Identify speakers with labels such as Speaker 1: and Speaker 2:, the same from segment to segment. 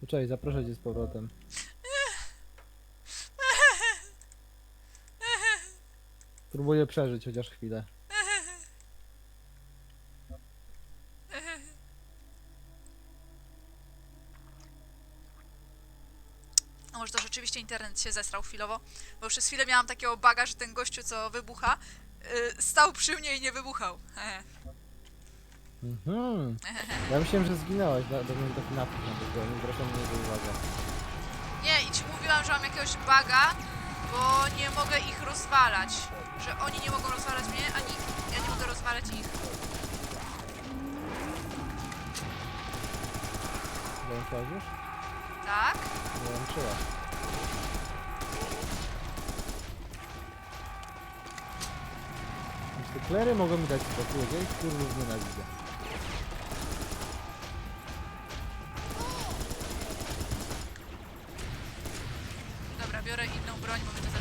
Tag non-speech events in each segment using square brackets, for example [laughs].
Speaker 1: Poczekaj, zaproszę cię z powrotem. Próbuję przeżyć chociaż chwilę.
Speaker 2: Może to rzeczywiście internet się zesrał chwilowo, bo przez chwilę miałam takiego baga, że ten gościu, co wybucha, yy, stał przy mnie i nie wybuchał. [laughs]
Speaker 1: Mhm. Ja myślałem, że zginęłaś, do, do mnie napis na tego, nie zwracam na niego uwagę.
Speaker 2: Nie, i ci mówiłam, że mam jakiegoś baga, bo nie mogę ich rozwalać. Że oni nie mogą rozwalać mnie, ani ja nie mogę rozwalać ich.
Speaker 1: Dołączyłaś już?
Speaker 2: Tak?
Speaker 1: Dołączyłaś. Te klery mogą mi dać spokój, ja ich kurwa nienawidzę.
Speaker 2: Biorę inną broń, bo mnie to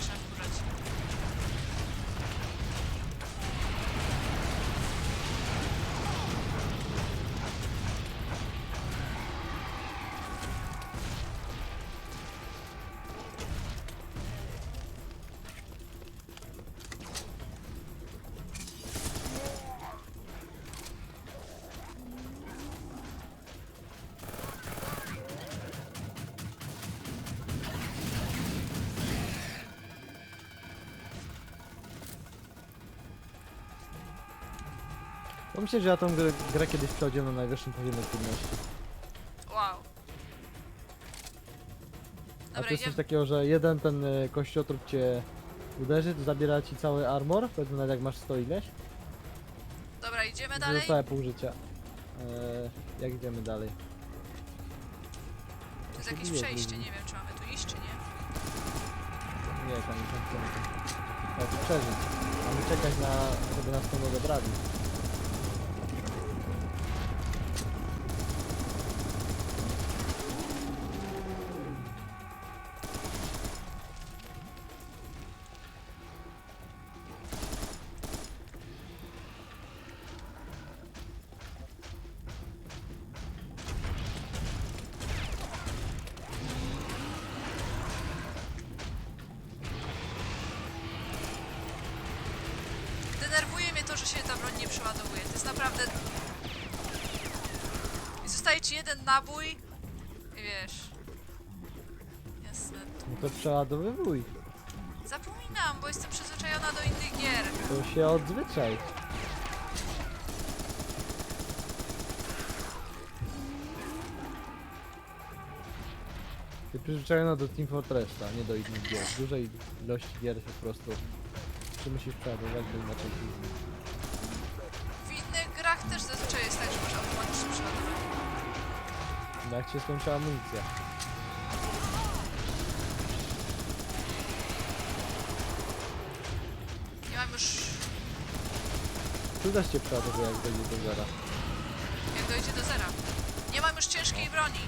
Speaker 1: Bo myślę, że ja tą grę, grę kiedyś przechodziłem na najwyższym poziomie trudności.
Speaker 2: Wow.
Speaker 1: A
Speaker 2: Dobra,
Speaker 1: to jest coś
Speaker 2: idziemy.
Speaker 1: takiego, że jeden ten y, kościotrup cię uderzy, to zabiera ci cały armor, powiedzmy nawet jak masz 100 ileś,
Speaker 2: Dobra, idziemy dalej.
Speaker 1: zostaje pół życia. Eee, jak idziemy dalej?
Speaker 2: To jest jakieś przejście, nie wiem, czy mamy tu iść, czy nie.
Speaker 1: Nie, tam nie chcemy. Tu przeżyć. Mamy czekać na, żeby nas tam odebrali.
Speaker 2: Denerwuje mnie to, że się ta broń nie przeładowuje. To jest naprawdę... I zostaje ci jeden nabój i wiesz... Jasne.
Speaker 1: No to przeładowywuj.
Speaker 2: Zapominam, bo jestem przyzwyczajona do innych gier.
Speaker 1: To się odzwyczaj. Ty przyzwyczajona do Team Fortressa, nie do innych gier. Dużej ilości gier się po prostu czy musisz przeładować, bo inaczej później.
Speaker 2: W innych grach też zazwyczaj jest tak, że można automatycznie przeładować.
Speaker 1: No jak się skończyła amunicja.
Speaker 2: Nie mam już...
Speaker 1: Tu też cię przeładowuje jak dojdzie do zera.
Speaker 2: Jak dojdzie do zera. Nie mam już ciężkiej broni.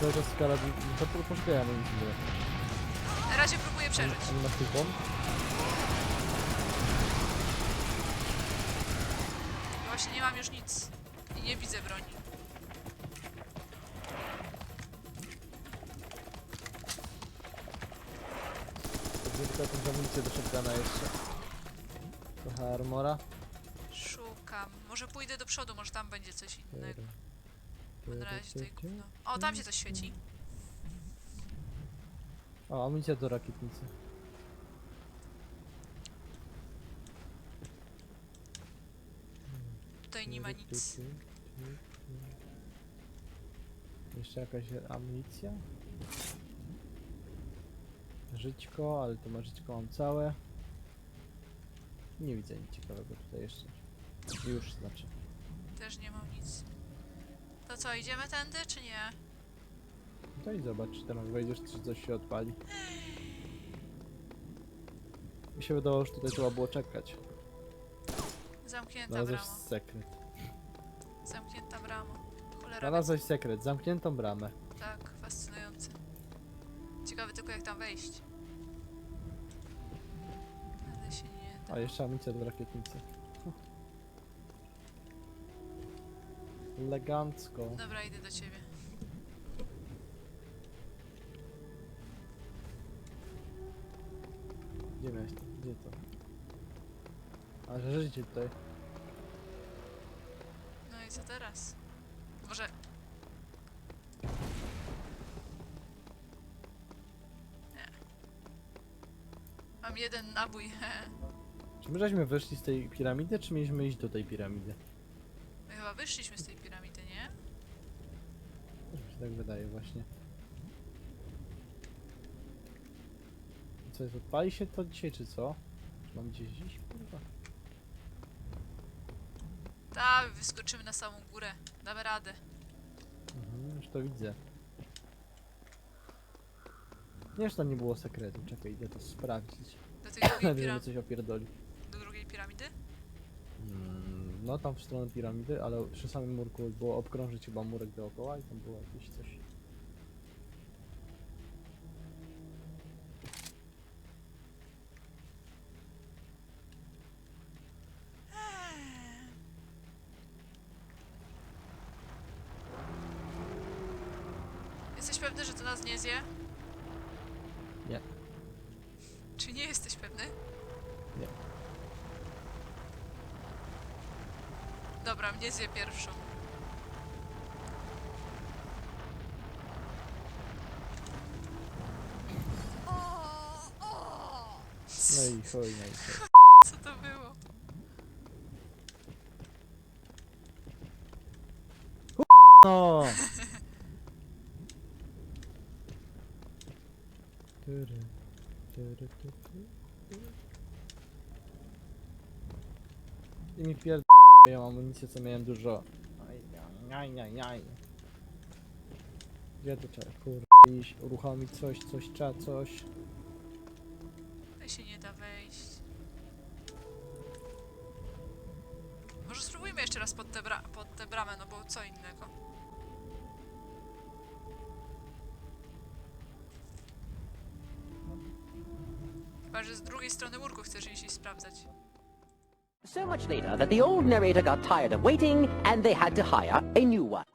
Speaker 1: Cały czas skala... To po- poszukaj amunicji. nie?
Speaker 2: Na razie próbuję przeżyć.
Speaker 1: Nie masz tych bomb?
Speaker 2: Właśnie nie mam już nic. I nie widzę broni.
Speaker 1: To tylko jakąś amunicję do shotguna jeszcze. Trochę armora.
Speaker 2: Szukam. Może pójdę do przodu, może tam będzie coś innego. Na razie tutaj gówno. O, tam się coś świeci.
Speaker 1: O, amunicja do rakietnicy.
Speaker 2: Tutaj nie ma nic.
Speaker 1: Jeszcze jakaś amunicja? Żyćko, ale to ma żyćko mam całe. Nie widzę nic ciekawego tutaj jeszcze. Już znaczy.
Speaker 2: Też nie mam nic. To co, idziemy tędy, czy nie?
Speaker 1: No to i zobacz, czy teraz wejdziesz, czy coś się odpali. Mi się wydawało, że tutaj trzeba było czekać.
Speaker 2: Zamknięta
Speaker 1: Znalazłeś
Speaker 2: brama.
Speaker 1: sekret.
Speaker 2: Zamknięta brama. Cholera,
Speaker 1: Znalazłeś sekret, zamkniętą bramę.
Speaker 2: tak, fascynujące. Ciekawe tylko jak tam wejść. Ale się nie da.
Speaker 1: A jeszcze amunicja do rakietnicy. Elegancko.
Speaker 2: Dobra, idę do ciebie.
Speaker 1: Gdzie miałeś? Gdzie to? A że życie tutaj.
Speaker 2: No i co teraz? Może... Nie. Mam jeden nabój. [laughs]
Speaker 1: Czy my żeśmy wyszli z tej piramidy, czy mieliśmy iść do tej piramidy?
Speaker 2: Chyba wyszliśmy z tej piramidy, nie?
Speaker 1: Też mi się tak wydaje właśnie. Co jest, odpali się to dzisiaj, czy co? Czy mam gdzieś iść? Kurwa.
Speaker 2: Tak, wyskoczymy na samą górę. Damy radę.
Speaker 1: Mhm, już to widzę. Nie, że to nie było sekretu. Czekaj, idę to sprawdzić.
Speaker 2: Do tej drugiej, [laughs]
Speaker 1: Wiem, że coś opierdoli.
Speaker 2: Do drugiej piramidy?
Speaker 1: Mm, no tam w stronę piramidy, ale przy samym murku było obkrążyć chyba murek dookoła i tam było jakieś coś.
Speaker 2: Jesteś pewny, że to nas nie zje?
Speaker 1: Nie.
Speaker 2: Czy nie jesteś pewny?
Speaker 1: Nie.
Speaker 2: Dobra, mnie zje pierwszą.
Speaker 1: No i chuj, no i chuj. [laughs]
Speaker 2: Co to było?
Speaker 1: No! [laughs] Tyry, tyry. I mi pierd... Ja mam amunicję, co miałem dużo. Aj, aj, aj, aj. Gdzie tu trzeba, kurde, iść, uruchomić coś, coś, trzeba coś.
Speaker 2: To się nie da wejść. Może spróbujmy jeszcze raz pod tę bra pod tę bramę, no bo co innego. Chyba, że z drugiej strony murku chcesz iść i sprawdzać.
Speaker 3: So much later that the old narrator got tired of waiting and they had to hire a new one.